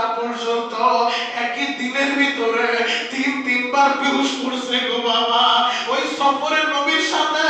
আসা পর্যন্ত একই দিনের ভিতরে তিন তিনবার বেহুশ করছে গো বাবা। ওই সফরের নবীর সাথে